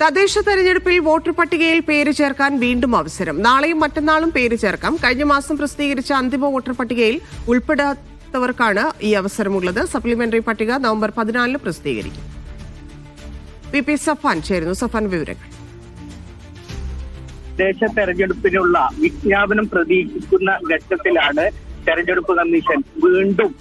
തദ്ദേശ തെരഞ്ഞെടുപ്പിൽ വോട്ടർ പട്ടികയിൽ പേര് ചേർക്കാൻ വീണ്ടും അവസരം. നാളെയും മറ്റന്നാളും പേര് ചേർക്കാം. കഴിഞ്ഞ മാസം പ്രസിദ്ധീകരിച്ച അന്തിമ വോട്ടർ പട്ടികയിൽ ഉൾപ്പെടാത്തവർക്കാണ് ഈ അവസരമുള്ളത്. സപ്ലിമെന്ററി പട്ടിക നവംബർ പതിനാലിന് പ്രസിദ്ധീകരിക്കും. വി പി സഫാൻ ചേരുന്നു. സഫാൻ വിവരങ്ങൾ. തദ്ദേശ തെരഞ്ഞെടുപ്പിനുള്ള വിജ്ഞാപനം പ്രതീക്ഷിക്കുന്ന ഘട്ടത്തിലാണ് തെരഞ്ഞെടുപ്പ് കമ്മീഷൻ വീണ്ടും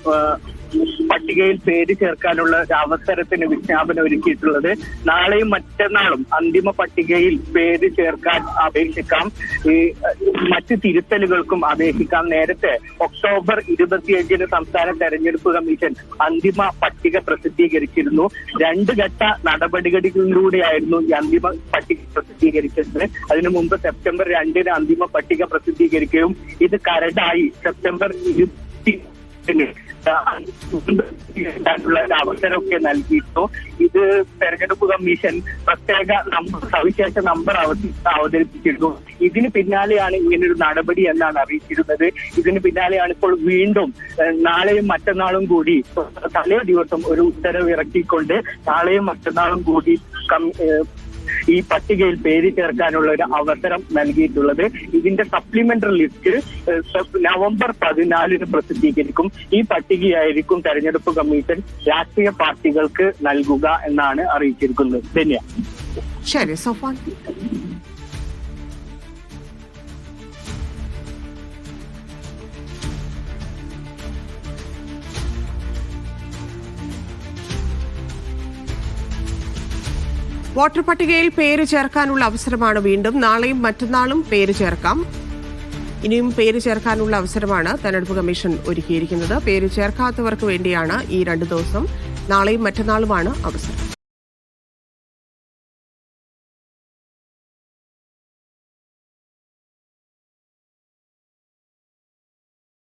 പട്ടികയിൽ പേര് ചേർക്കാനുള്ള അവസരത്തിന് വിജ്ഞാപനം ഒരുക്കിയിട്ടുള്ളത്. നാളെയും മറ്റന്നാളും അന്തിമ പട്ടികയിൽ പേര് ചേർക്കാൻ അപേക്ഷിക്കാം. ഈ മറ്റ് തിരുത്തലുകൾക്കും അപേക്ഷിക്കാം. നേരത്തെ ഒക്ടോബർ ഇരുപത്തിയഞ്ചിന് സംസ്ഥാന തെരഞ്ഞെടുപ്പ് കമ്മീഷൻ അന്തിമ പട്ടിക പ്രസിദ്ധീകരിച്ചിരുന്നു. രണ്ട് ഘട്ട നടപടികളിലൂടെയായിരുന്നു ഈ അന്തിമ പട്ടിക പ്രസിദ്ധീകരിച്ചത് അതിനു മുമ്പ് സെപ്റ്റംബർ രണ്ടിന് അന്തിമ പട്ടിക പ്രസിദ്ധീകരിക്കുകയും ഇത് കരടായി സെപ്റ്റംബർ ഇരുപത്തി അവസരമൊക്കെ നൽകിയിട്ടു. ഇത് തെരഞ്ഞെടുപ്പ് കമ്മീഷൻ പ്രത്യേക നമ്പർ സവിശേഷ നമ്പർ അവതരി- അവതരിപ്പിച്ചിരുന്നു. ഇതിന് പിന്നാലെയാണ് ഇങ്ങനൊരു നടപടി എന്നാണ് അറിയിച്ചിരുന്നത്. ഇതിന് പിന്നാലെയാണ് ഇപ്പോൾ വീണ്ടും നാളെയും മറ്റന്നാളും കൂടി തലേ ദിവസം ഒരു ഉത്തരവ് ഇറക്കിക്കൊണ്ട് നാളെയും മറ്റന്നാളും കൂടി ഈ പട്ടികയിൽ പേര് ചേർക്കാനുള്ള ഒരു അവസരം നൽകിയിട്ടുള്ളത്. ഇതിന്റെ സപ്ലിമെന്ററി ലിസ്റ്റ് നവംബർ പതിനാലിന് പ്രസിദ്ധീകരിക്കും. ഈ പട്ടികയായിരിക്കും തെരഞ്ഞെടുപ്പ് കമ്മീഷൻ രാഷ്ട്രീയ പാർട്ടികൾക്ക് നൽകുക എന്നാണ് അറിയിച്ചിരിക്കുന്നത്. ശരി സഫാൻ വോട്ടർ പട്ടികയിൽ പേര് ചേർക്കാനുള്ള അവസരമാണ് വീണ്ടും. നാളെയും മറ്റന്നാളും പേര് ചേർക്കാം. ഇനിയും പേര് ചേർക്കാനുള്ള അവസരമാണ് തെരഞ്ഞെടുപ്പ് കമ്മീഷൻ ഒരുക്കിയിരിക്കുന്നത്. പേര് ചേർക്കാത്തവർക്ക് വേണ്ടിയാണ് ഈ രണ്ട് ദിവസം. നാളെയും മറ്റന്നാളുമാണ് അവസരം.